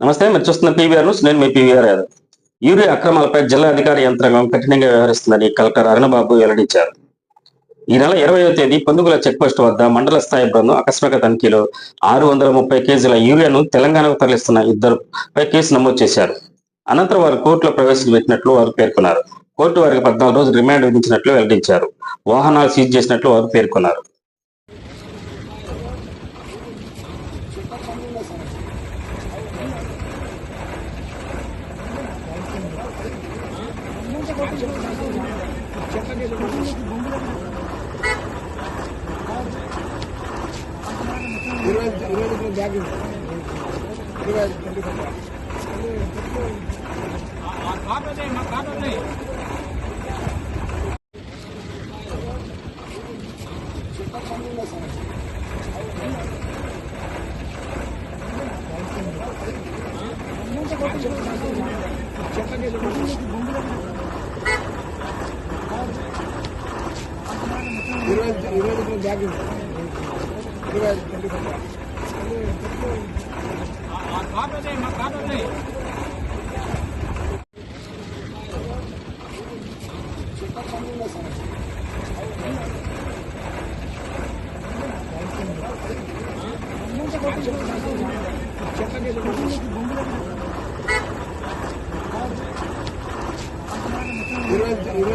నమస్తే మీరు చూస్తున్న పీవీఆర్ న్యూస్ నేను మీ పీవీఆర్ యాదవ్. యూరియా అక్రమాలపై జిల్లా అధికార యంత్రాంగం కఠినంగా వ్యవహరిస్తుందని కలెక్టర్ అరుణబాబు వెల్లడించారు. ఈ నెల ఇరవయో తేదీ పందుగుల చెక్పోస్ట్ వద్ద మండల స్థాయి బృందం ఆకస్మిక తనిఖీలో ఆరు వందల ముప్పై కేజీల యూరియాను తెలంగాణకు తరలిస్తున్న ఇద్దరుపై కేసు నమోదు చేశారు. అనంతరం వారు కోర్టులో ప్రవేశపెట్టినట్లు వారు పేర్కొన్నారు. కోర్టు వారికి పద్నాలుగు రోజులు రిమాండ్ విధించినట్లు వెల్లడించారు. వాహనాలు సీజ్ చేసినట్లు వారు పేర్కొన్నారు. ఇరవై ఇరవై రూపాయల బ్యాగ్ ఉంది. ఇరవై ఐదు ట్వంటీ ఫైవ్ ఇరవై ఇరవై రూపాయల బ్యాగ్ ఉంది. ఇరవై ఐదు ఇరవై రూపాయల బ్యాగ్ ఇరవై ఐదు ట్వంటీ ఫైవ్ పట్టణ